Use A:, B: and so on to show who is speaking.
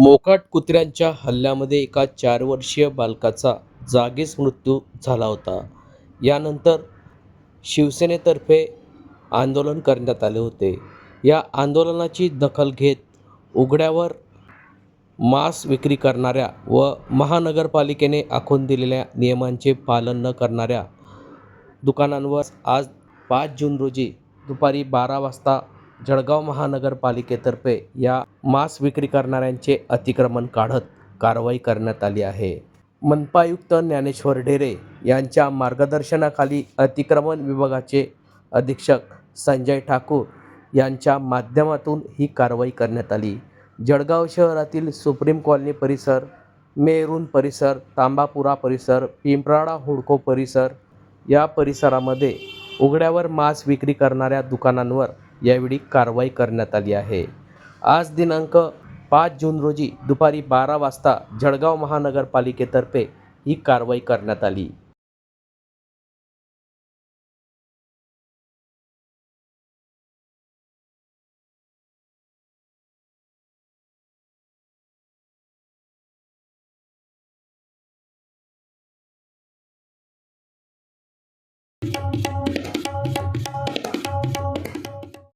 A: मोकाट कुत्र्यांच्या हल्ल्यामध्ये एका चार वर्षीय बालकाचा जागीच मृत्यू झाला होता. यानंतर शिवसेनेतर्फे आंदोलन करण्यात आले होते. या आंदोलनाची दखल घेत उघड्यावर मांस विक्री करणाऱ्या व महानगरपालिकेने आखून दिलेल्या नियमांचे पालन न करणाऱ्या दुकानांवर आज पाच जून रोजी दुपारी बारा वाजता जळगाव महानगरपालिकेतर्फे या मांस विक्री करणाऱ्यांचे अतिक्रमण काढत कारवाई करण्यात आली आहे. मनपायुक्त ज्ञानेश्वर ढेरे यांच्या मार्गदर्शनाखाली अतिक्रमण विभागाचे अधीक्षक संजय ठाकूर यांच्या माध्यमातून ही कारवाई करण्यात आली. जळगाव शहरातील सुप्रीम कॉलनी परिसर मेरून परिसर तांबापुरा परिसर पिंपराडा हुडको परिसर या परिसरामध्ये उघड्यावर मांस विक्री करणाऱ्या दुकानांवर यावेळी कारवाई करण्यात आली आहे. आज दिनांक पाच जून रोजी दुपारी बारा वाजता जळगाव महानगरपालिकेतर्फे ही कारवाई करण्यात आली.